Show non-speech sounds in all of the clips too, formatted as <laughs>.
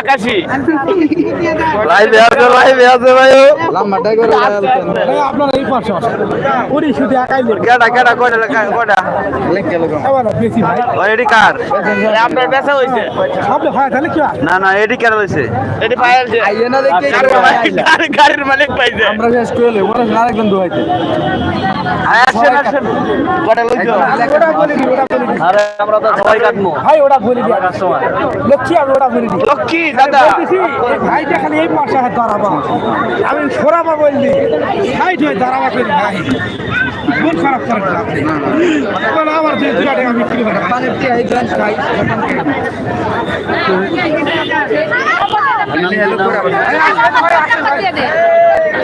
আকাশি। লাইভে আছে লাইভে আছে ভাই করে আপনার এই পাশে আছে শুধু একাই লোক কেডা কেডা কয়টা কয়টা এবার বেশি ভাই? এডি কার? আপনার বেচা সব হয় তাহলে কি না না এডি কেডা লইছে এটি পায়ের যে। আইয়ে না দেখে। গাড়ির মালিক পাইছে? আমরা শেষ করলে ওরা আরেকজন আসেন আসেন। কয়টা লইছো? ওটা বলে ওটা বলে আরে আমরা তো সবাই কাটমু। ভাই ওটা বলে আমি ওটা লক্ষ্মী দাদা ভাইটা খালি এই পাশে দাঁড়াবা আমি সরাবা বললি সাইড হয়ে দাঁড়াবা করি ভাই মন খারাপ করে দিলাম আমার যে দুটা টাকা বিক্রি করে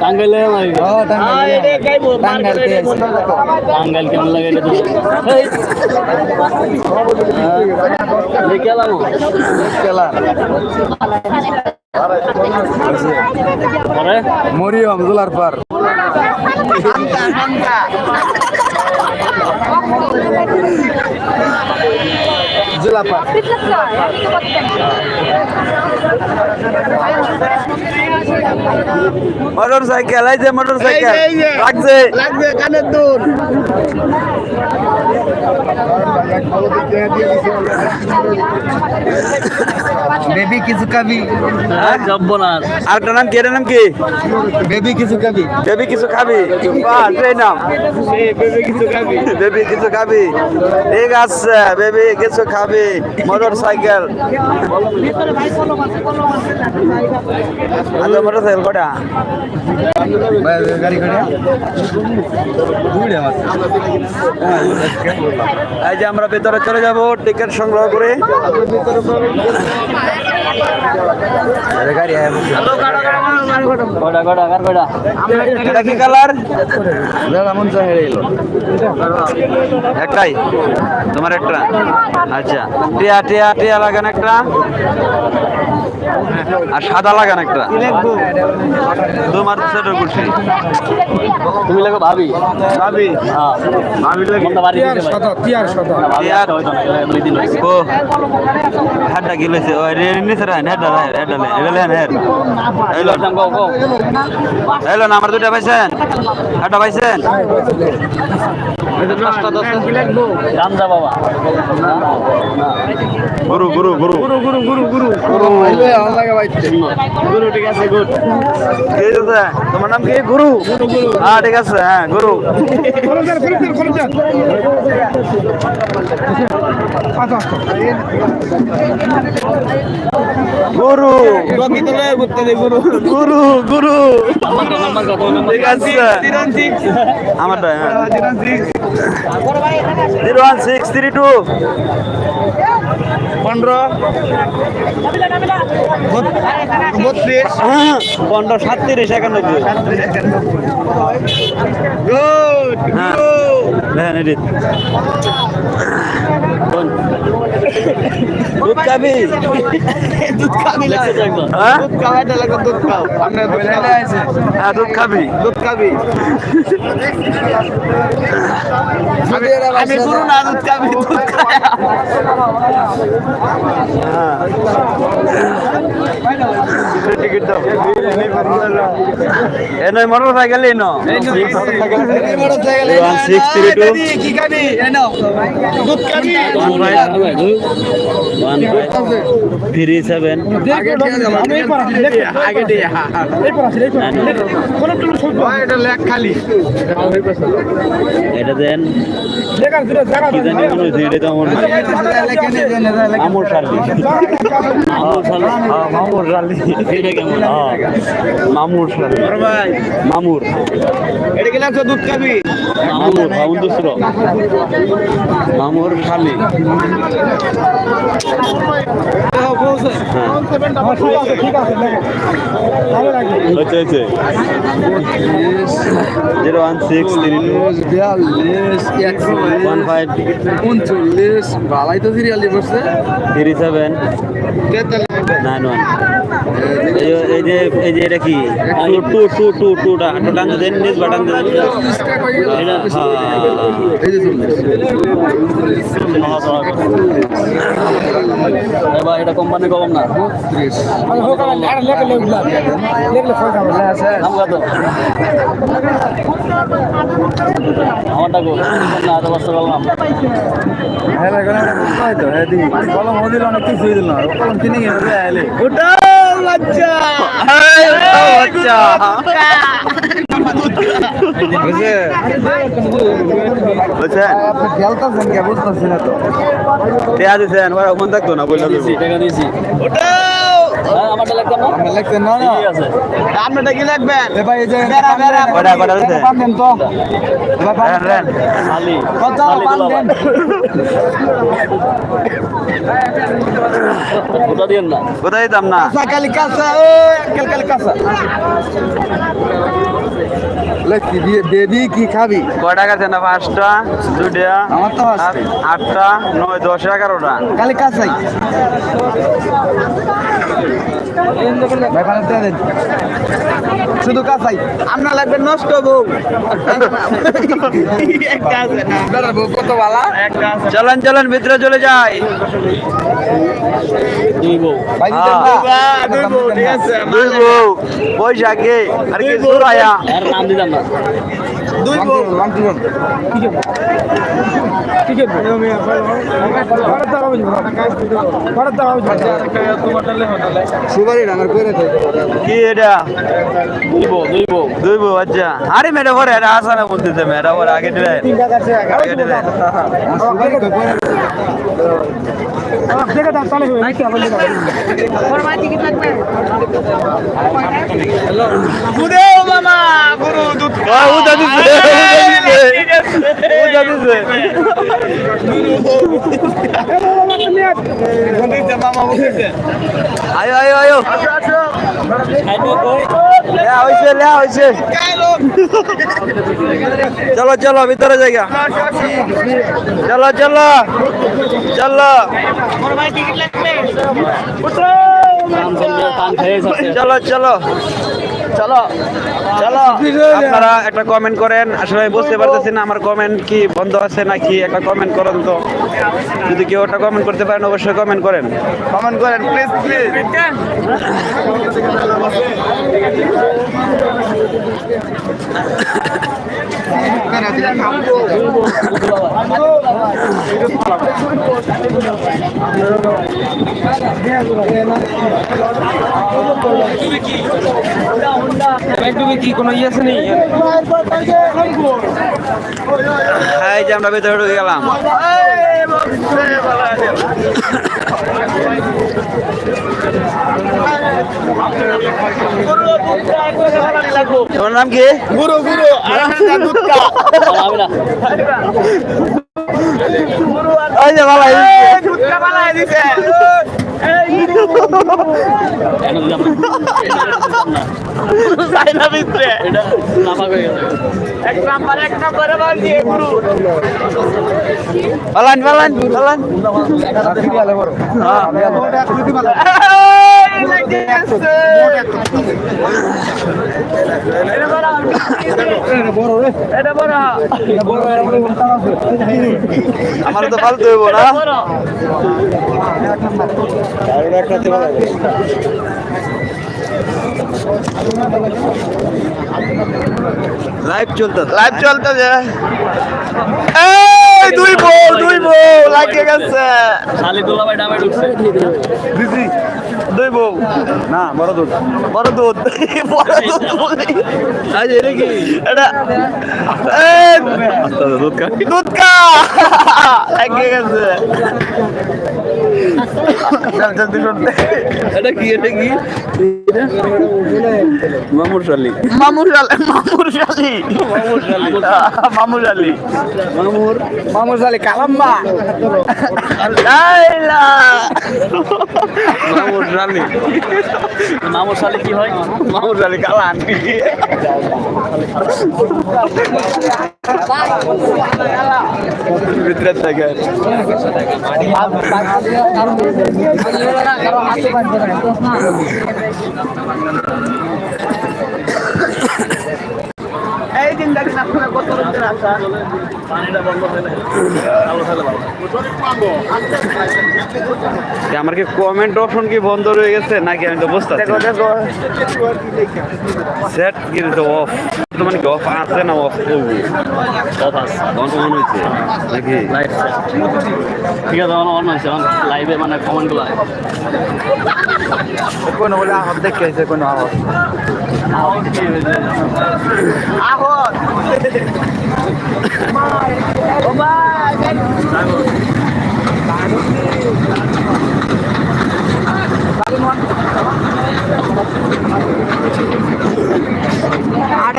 টাঙ্গাইলে টাঙ্গাইল। কেমন? লাগে খেলাম। খেলা মরিয়ম দুলার পার। জুলাপার মোটর সাইকেল এই যে মোটর সাইকেল লাগছে। লাগবে কানের দুল। বেবি কিছু খাবি? আরেকটা নাম কি? নাম কি? বেবি কিছু খাবি? বেবি কিছু খাবি? বাহ সেই নাম। বেবি কিছু খাবি। বেবি কিছু খাবি? ঠিক আছে বেবি কিছু খাবি। মোটর সাইকেল ಅದು ಬರೋ ಸರ್ ಕೊಡ ಗಾಡಿ আমরা ভেতরে চলে যাব টিকিট সংগ্রহ করে। একটাই? তোমার একটা? আচ্ছা। টিয়া টিয়া টিয়া লাগান একটা। আর সাদা লাগান একটা। তোমার সেটা করছি তুমি লাগো ভাবি। ভাবি। হ্যাঁ। ভাবি লাগে। তিয়ার শত তিয়ার শত ও হাড্ডা গিলেছে ও রে নিছে রে হেডা রে হেডা লে এলে হের এলো এলো না আমার দুটা পাইছেন? হাড্ডা পাইছেন? বাবা। গুরু গুরু গুরু। গুরু গুরু গুরু গুরু। গুরু। আইলে লাগে ভাই। গুরু ঠিক আছে গুড ঠিক আছে তোমার নাম কি? গুরু? হ্যাঁ ঠিক আছে হ্যাঁ গুরু। গুরু। গুরু গুরু। গুরু গুরু ঠিক আছে। আমারটা হ্যাঁ। Zero one six three two. পনেরো বত্রিশ পনেরো সাতত্রিশ একানব্বই গুড হ্যাঁ হ্যাঁ দুধ খাবি দুধ খাবি না। হ্যাঁ? দুধ খাও এটা লাগে দুধ খাও। আমরা দুধ খাও হ্যাঁ দুধ খাবি। দুধ খাবি। আমি আমি গুরু না দুধ খাবি দুধ খায় টিকিট দাও। এ নয় মোটর সাইকেল এনো দুধ খাবি? থ্রি সেভেন আমি এই পাড়া আছি, লেখ- আগে দিয়ে এই পাড়া আছি, এই পাড়া আছি, লেখ। কোনো কোনো সহ্য হয় না। এটা খালি। এটা দেন। কি দেন, জানি কোনো এটা তো আমার আমর শালি। আমর শালি। হ্যাঁ শালি। এটা কেমন? হ্যাঁ। মামুর শালি মামুর। এটা কি লাগছে দুধ খাবি? মামুর মামুর দুসরো। মামুর শালি হ্যাঁ। জিরো ওয়ান সিক্স বিয়াল্লিশ ওয়ান ফাইভ। উনচল্লিশ ভালাই তো সিরিয়ালি বসছে। Three seven. নাইন ওয়ান এই যে এই যে এটা কি টু টু টু টু টুটা টুটান দেন নিজ বাটান দেন এটা হ্যাঁ কোম্পানি করলাম হ্যাঁ লাগে তো হ্যাঁ দি কলম হদিল অনেক কিছু দিল না কলম কিনে কিনে দিয়ে আইলে উঠাও বাচ্চা। বুঝছেন? আপনি খেলতেছেন কে বুঝতেছি না তো। দেয়া দিছেন ওরা মন থাকতো না বললাম টাকা দিয়েছি উঠাও আমারটা লাগতো না আপনি লিখছেন না না। আপনারটা কি লাগবেন এ ভাই এই যে বেড়া, বেড়া, কয়টা কয়টা দিছে পান দেন তো। এবার পান রেন রেন কত পান দেন? কোথা দিয়েন না? কোথায় দিতাম না? কালি কাঁচা ও কাল কালি কাঁচা। লেখি দিয়ে দেবি কি খাবি? কয় টাকা আছে না পাঁচটা দুটা আমার তো আটটা নয় দশ এগারোটা। কালি কাঁচাই। শুধু কাঁচাই। আপনার লাগবে নষ্ট বউ। একটা আছে না বেড়ার বউ কত বালা? চলেন চলেন ভিতরে চলে যাই। দুই বউ। বৈশাখে। আর কি দুই বউ। লং দিবেন ঠিক আছে ভারত দাও আমি ভারত দাও আমি সুবারি আমার কইরে দেয় কি এটা? দুই বউ দুই বউ দুই বউ আচ্ছা। আরে মেয়েটা পরে এটা আসানা বলতেছে মেয়েটা পরে আগে দিলে আগে দিলে সুবারি মামা গুরু দুধ উদা দিছে উদা দিছে মামা আয়ো আয়ো আয়ো লেয়া চলো চলো ভিতরে জায়গা। চলো চলো চলো। চলো চলো। চলো চলো। আপনারা একটা কমেন্ট করেন। আসলে আমি বুঝতে পারতেছি না আমার কমেন্ট কি বন্ধ আছে নাকি একটা কমেন্ট করেন তো। যদি কেউ একটা কমেন্ট করতে পারেন অবশ্যই কমেন্ট করেন। কমেন্ট করেন প্লিজ প্লিজ <laughs> কি কোনো ইয়ে আছে নেই? এই যে আমরা ভেতরে ঢুকে গেলাম। তোমার নাম কি? গুরু গুরু ওই যে দিছে। এই ভিতরে এক নাম্বার এক নাম্বারে মার গুরু পালান পালান পালান <laughs> আমার তো ফালতু হইব না। লাইভ চলতেছে লাইভ চলতেছে। এই দুই বউ দুই বউ লাগে গেছে। দিদি দুই বউ না বড় দুধ। বড় দুধ। বড় দুধ বলি। আজ এর কি? এটা দুধ কা দুধ কা <laughs> লাগে গেছে। <laughs> জলদি এটা কি এটা কি? মামুর শালি। মামুর শালি মামুর শালি। মামুর শালি। মামুর শালি। মামুর। সালে কালাম্মা। লাইলা। মামুর শালি। মামুর শালি কি হয়? মামুর শালি কালান। ভিতরে থাকে। এই দিন দেখেন আপনারা কত লোকের আশা আমার কি কমেন্ট অপশন কি বন্ধ রয়ে গেছে? নাকি আমি তো বুঝতে দেখো দেখো। সেট কিন্তু অফ মানে কি অফ আছে না অফ অফ আছে। অন অন হয়েছে নাকি? ঠিক আছে আমার অন হয়েছে। লাইভে মানে কমেন্টগুলো কোনো বলে আহত দেখেছে কোনো আহত। আহত।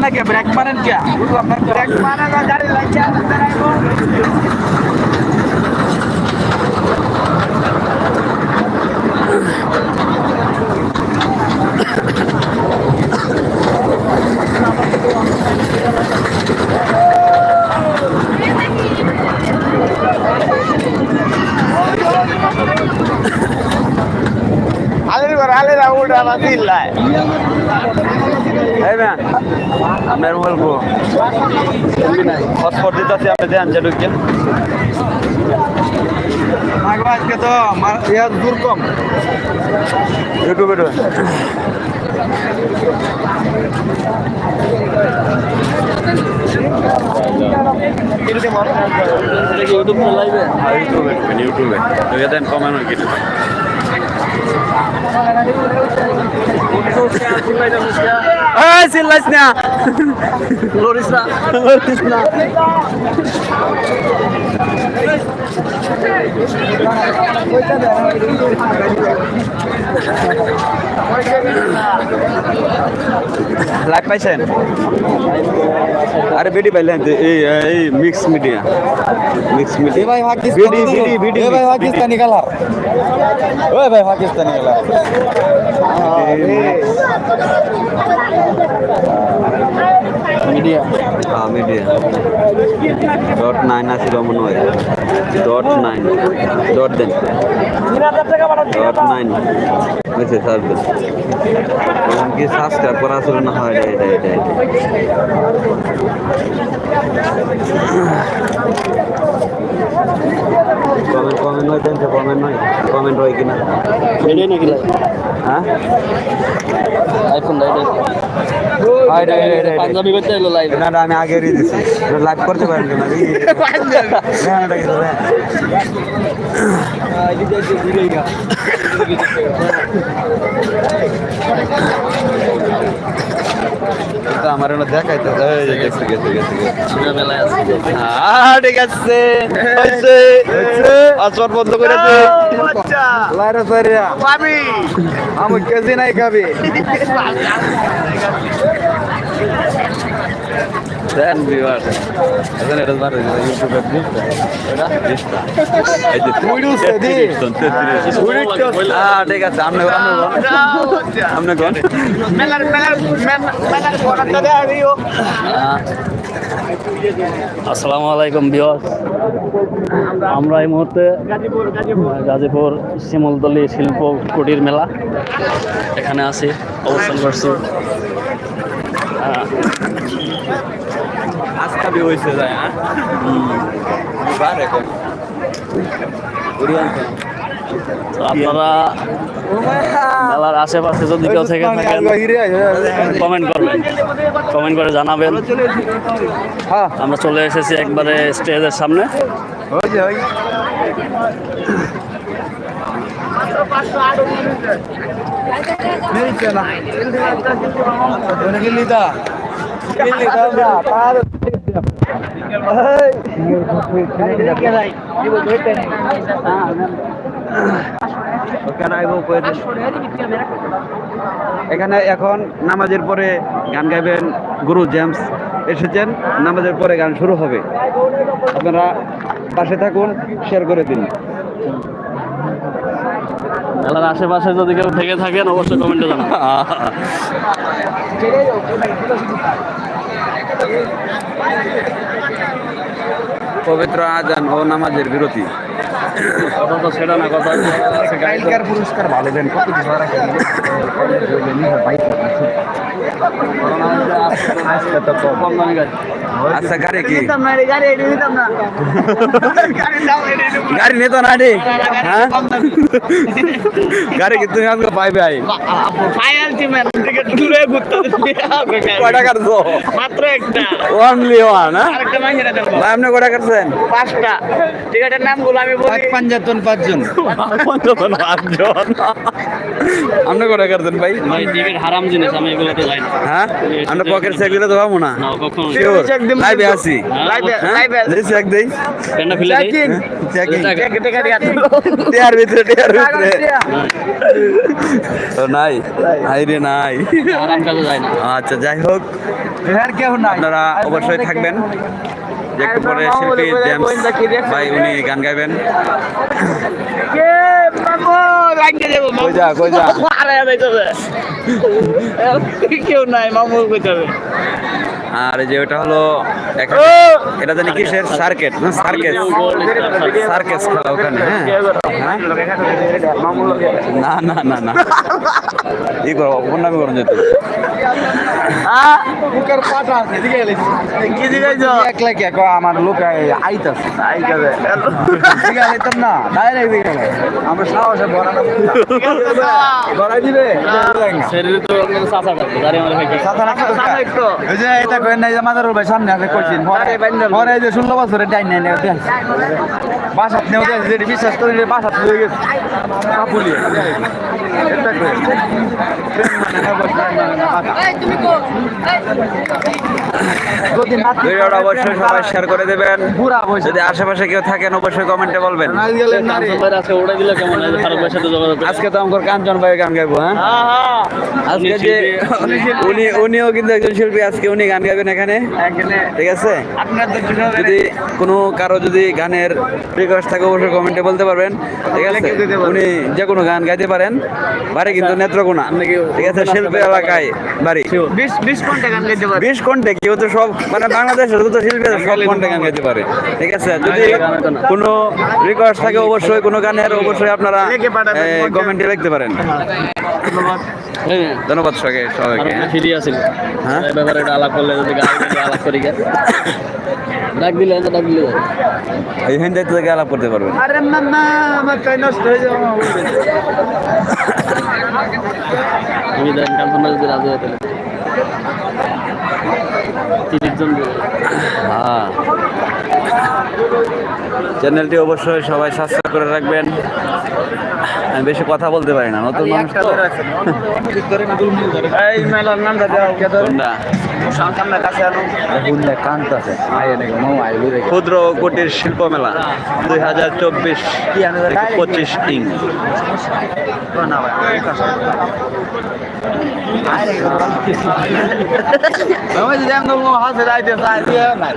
না কে ব্রেক মারেন কে বুঝলাম না ব্রেক মানে না গাড়ি লাগছে আলের ঘর আলের উড়া বাতিল লাই এই ম্যান আপনার মোবাইল কো হটস্পট দিতে আছে আপনি দেন যে ঢুকে আজকে তো ইয়া দূর কম। ইউটিউবে ইউটিউব লাইভে ইউটিউবে ঢুকেন ইউটিউবে দেন কমেন্ট চিল্লাইস না লরিস না লড়িস না লাইভ পাইছেন আরে বেডি পাইলেন তো এই এই মিক্স মিডিয়া মিক্স মিডিয়া ভাই বিডি বিডি বিডি ভাই পাকিস্তানি কালার ওই ভাই পাকিস্তানি কালার মিডিয়া হ্যাঁ মিডিয়া ডট নাইন আছিল মনে হয় ডট নাইন ডট দেন। Dot nine. হয়েছে সার্ভিস। কি সাবস্ক্রাইব করা ছিল না হয় এটা এটা এটা কমেন্ট কমেন্ট নয় দেন কমেন্ট নয়। কমেন্ট হয় কিনা? এটাই নাকি? হ্যাঁ? আইফোন লাইভ হয় এটা এটা এটা পাঞ্জাবি করতে এলো লাইভ না না আমি আগে দিছি। লাইভ করতে পারেন এটা আমার আছে। হ্যাঁ ঠিক আছে। হয়েছে। বন্ধ করে লাইরা সারিয়া আমি কেজি নাই খাবি। দেন ভিউয়ার এখানে এটা বার ইউটিউবে দিচ্ছে এটা দিচ্ছে এই যে উইডুছে দি। হ্যাঁ ঠিক আছে আপনি আপনি কোন মেলার মেলার মেলার ফোনটা দেয়া দিও আসসালামু আলাইকুম বিয়স আমরা এই মুহূর্তে গাজীপুর শিমলতলি শিল্প কুটির মেলা এখানে আছি অবস্থান করছি। আহ, আজকা বি হয়েছে যায় হ্যাঁ? বার এখন। তো আপনারা মেলার আশেপাশে যদি কেউ থেকে থাকেন কমেন্ট করবেন। কমেন্ট করে জানাবেন। হ্যাঁ। আমরা চলে এসেছি একবারে স্টেজের সামনে। হয়েছে এখানে এখন নামাজের পরে গান গাইবেন গুরু জেমস এসেছেন। নামাজের পরে গান শুরু হবে। আপনারা পাশে থাকুন, শেয়ার করে দিন। মেলার আশেপাশে যদি কেউ থেকে থাকেন অবশ্যই কমেন্টে জানাবেন। পবিত্র আজান ও নামাজের বিরতি। কথা তো সেটা না কথা পুরস্কার ভালো দেন কত আজকে তো কম দামি গাড়ি। আচ্ছা গাড়ি কি? দিতাম গাড়ি গাড়ি নিত না রে। হ্যাঁ? গাড়ি কি তুমি আজকে পাইবে আই ফাইনাল টিমের থেকে দূরে ঘুরতে কয়টা কাটছো? মাত্র একটা। অনলি ওয়ান হ্যাঁ? আরেকটা মাইনে দেবো। ভাই আপনি কয়টা কাটছেন? পাঁচটা। টিকেটের নামগুলো আমি বলি। পাঞ্জাতন পাঁচজন পঞ্চান্ন পাঁচজন আপনি কয়টা কাটছেন ভাই? ভাই টিকিট হারাম জিনিস আমি এগুলোতে যাই না। হ্যাঁ? আমরা পকেট চেক দিলে তো পাবো না? না কখনো দিবো। লাইভে আছি। লাইভে হ্যাঁ? লাইভে চেক দেই পেনটা ফেলে দিই। চেকিং চেক টিকেট আছে। টিয়ার ভিতরে টিয়ার ভিতরে। তো নাই। নাই। কাজে যায় না। আচ্ছা যাই হোক। আর কেউ নাই। আপনারা অবশ্যই থাকবেন। একটু পরে শিল্পী জেমস ভাই উনি গান গাইবেন। কে মামু? লাগিয়ে দেবো কই যা কই যা? আরে যাইতেছে <laughs> কেউ নাই মামু হবে আর যে ওটা হলো এটা জানি কিসের? সার্কেট, না? সার্কেস। সার্কেস খেলা ওখানে হ্যাঁ? না না না না। ই করো কোন নামে করুন যেত আমার আমরা রাখা সামনে একটু ওই যে এটা কই নাই যে মাদার ভাই। সামনে আছে কইছিন। পরে যে 16 বছরে ডাইন নাই নেও দেখ। বাসাত নেও দেখ বিশ্বাস করে বাসাত গেছে। কাপুলি এটা হয়? উনিও কিন্তু একজন শিল্পী, আজকে উনি গান গাইবেন এখানে। ঠিক আছে? যদি কোনো কারও যদি গানের রিকোয়েস্ট থাকে, অবশ্যই কমেন্টে বলতে পারবেন। ঠিক আছে? উনি যে কোনো গান গাইতে পারেন। বাড়ি কিন্তু নেত্রকোনা। ঠিক আছে শিল্পী এলাকায়? বাড়ি। বিশ ঘণ্টা গান গাইতে পারে? বিশ কন্টে? কেউ তো সব মানে বাংলাদেশের যত শিল্পী আছে সব কন্টে গান গাইতে পারে? ঠিক আছে? যদি কোনো রিকোয়েস্ট থাকে অবশ্যই কোনো গানের অবশ্যই আপনারা কমেন্টে লিখতে পারেন। হ্যাঁ, ধন্যবাদ। সবাইকে সবাইকে। ফিরি হ্যাঁ? ব্যাপারে আলাপ করলে যদি থেকে আলাপ করি। ডাক দিলে ডাক দিলে। এই আলাপ করতে পারবেন। আরে মামা আমার কই নষ্ট হয়ে যাবে। আমি জানি যদি রাজি হয় তাহলে। তিরিশ। হ্যাঁ। চ্যানেলটি অবশ্যই সবাই সাবস্ক্রাইব করে রাখবেন। আমি বেশি কথা বলতে পারি না নতুন মানুষ তো। এই মেলার নামটা কোনটা? বুঝে ক্ষুদ্র কুটির শিল্প মেলা দুই হাজার চব্বিশ পঁচিশ ইং। আমি যদি এমন হাতে যাইতে চাই দিয়ে নাই।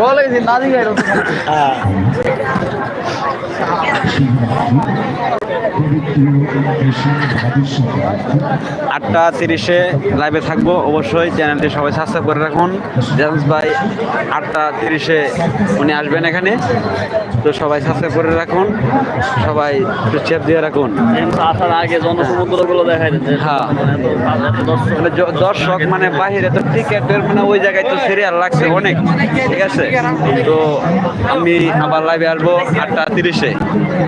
বলে গেছি না দিকে আটটা তিরিশে লাইভে থাকব। অবশ্যই চ্যানেলটি সবাই সাবস্ক্রাইব করে রাখুন। জেমস ভাই, আটটা তিরিশে উনি আসবেন এখানে। তো সবাই সাবস্ক্রাইব করে রাখুন। সবাই একটু চেপ দিয়ে রাখুন। আসার আগে জনসমুদ্রগুলো দেখাই হ্যাঁ। মানে দর্শক মানে বাহিরে তো টিকেটের মানে ওই জায়গায় তো সিরিয়াল লাগছে অনেক। ঠিক আছে? তো আমি আবার লাইভে আসব আটটা তিরিশে।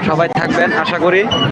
সবাই থাকবেন, আশা করি।